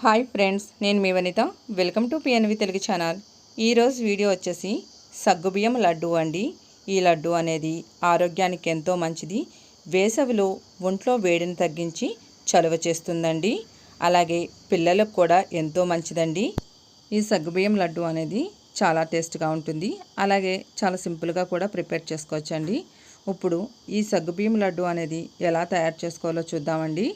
Hi friends నేను మీ Vanitha. Welcome to PNV Telugu channel. ఈరోజు video వచ్చేసి సగ్గుబియ్యం లడ్డు అండి. ఈ లడ్డు అనేది ఆరోగ్యానికి ఎంతో మంచిది. వేసవిలో ఒంట్లో వేడిని తగ్గించి చలువ చేస్తుందండి. అలాగే పిల్లలకు కూడా ఎంతో మంచిదండి. ఈ సగ్గుబియ్యం లడ్డు అనేది చాలా టేస్ట్గా ఉంటుంది. అలాగే చాలా సింపుల్గా కూడా ప్రిపేర్ చేసుకోవచ్చండి. ఇప్పుడు ఈ సగ్గుబియ్యం లడ్డు అనేది ఎలా తయారు చేసుకోవాలో చూద్దామండి.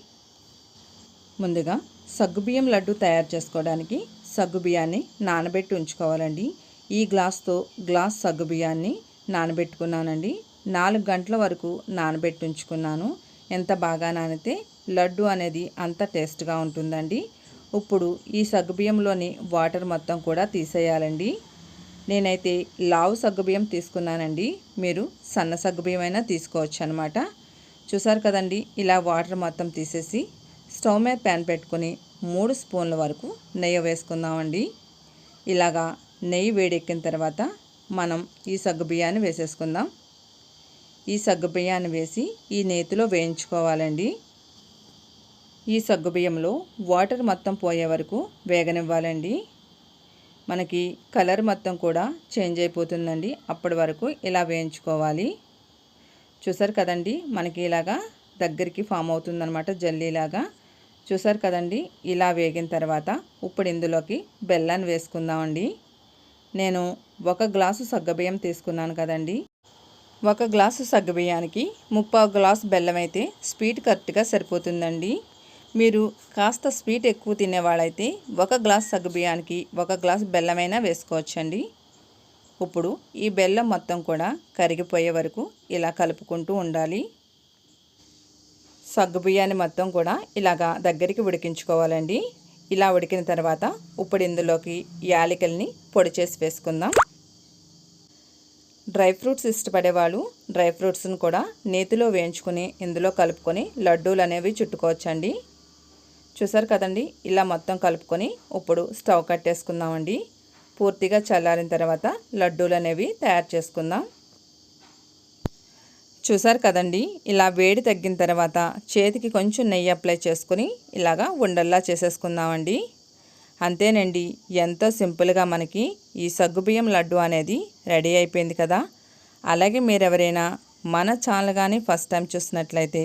ముందుగా సగ్గుబియ్యం లడ్డు తయారు చేసుకోవడానికి సగ్గుబియ్యాన్ని నానబెట్టి ఉంచుకోవాలండి. ఈ గ్లాస్తో గ్లాస్ సగ్గుబియ్యాన్ని నానబెట్టుకున్నానండి. నాలుగు గంటల వరకు నానబెట్టి ఉంచుకున్నాను. ఎంత బాగా నానితే లడ్డు అనేది అంత టేస్ట్గా ఉంటుందండి. ఇప్పుడు ఈ సగ్గుబియ్యంలోని వాటర్ మొత్తం కూడా తీసేయాలండి. నేనైతే లావు సగ్గుబియ్యం తీసుకున్నానండి. మీరు సన్న సగ్గుబియ్యం అయినా తీసుకోవచ్చు అనమాట చూసారు కదండి ఇలా వాటర్ మొత్తం తీసేసి స్టవ్ మీద ప్యాన్ పెట్టుకొని మూడు స్పూన్ల వరకు నెయ్యి వేసుకుందామండి. ఇలాగా నెయ్యి వేడెక్కిన తర్వాత మనం ఈ సగ్గు బియ్యాన్ని వేసేసుకుందాం. ఈ సగ్గు బియ్యాన్ని వేసి ఈ నేతిలో వేయించుకోవాలండి. ఈ సగ్గు బియ్యంలో వాటర్ మొత్తం పోయే వరకు వేగనివ్వాలండి. మనకి కలర్ మొత్తం కూడా చేంజ్ అయిపోతుందండి. అప్పటి వరకు ఇలా వేయించుకోవాలి. చూసారు కదండి? మనకి ఇలాగా దగ్గరికి ఫామ్ అవుతుందన్నమాట జల్లీలాగా చూసారు కదండి? ఇలా వేగిన తర్వాత ఇప్పుడు ఇందులోకి బెల్లాన్ని వేసుకుందామండి. నేను ఒక గ్లాసు సగ్గబియ్యం తీసుకున్నాను కదండి. ఒక గ్లాసు సగ్గబియ్యానికి ముప్పావు గ్లాసు బెల్లం అయితే స్వీట్ కరెక్ట్గా సరిపోతుందండి. మీరు కాస్త స్వీట్ ఎక్కువ తినేవాళ్ళైతే ఒక గ్లాస్ సగ్గుబియ్యానికి ఒక గ్లాస్ బెల్లమైనా వేసుకోవచ్చండి. ఇప్పుడు ఈ బెల్లం మొత్తం కూడా కరిగిపోయే వరకు ఇలా కలుపుకుంటూ ఉండాలి. సగ్గుబియ్యాన్ని మొత్తం కూడా ఇలాగా దగ్గరికి ఉడికించుకోవాలండి. ఇలా ఉడికిన తర్వాత ఇప్పుడు ఇందులోకి యాలకుల్ని పొడి చేసి వేసుకుందాం. డ్రై ఫ్రూట్స్ ఇష్టపడేవాళ్ళు డ్రై ఫ్రూట్స్ని కూడా నేతిలో వేయించుకుని ఇందులో కలుపుకొని లడ్డూలు అనేవి చుట్టుకోవచ్చండి. చూసారు కదండి? ఇలా మొత్తం కలుపుకొని ఇప్పుడు స్టవ్ కట్టేసుకుందామండి. పూర్తిగా చల్లారిన తర్వాత లడ్డూలు అనేవి తయారు చేసుకుందాం. చూసారు కదండి? ఇలా వేడి తగ్గిన తర్వాత చేతికి కొంచెం నెయ్యి అప్లై చేసుకుని ఇలాగా ఉండల్లా చేసేసుకుందామండి. అంతేనండి ఎంతో సింపుల్గా మనకి ఈ సగ్గుబియ్యం లడ్డు అనేది రెడీ అయిపోయింది కదా. అలాగే మీరు ఎవరైనా మన ఛానల్ కానీ ఫస్ట్ టైం చూసినట్లయితే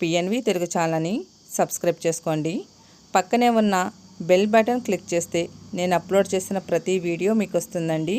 పిఎన్వి తెలుగు ఛానల్ని సబ్స్క్రైబ్ చేసుకోండి. పక్కనే ఉన్న బెల్ బటన్ క్లిక్ చేస్తే నేను అప్లోడ్ చేసిన ప్రతి వీడియో మీకు వస్తుందండి.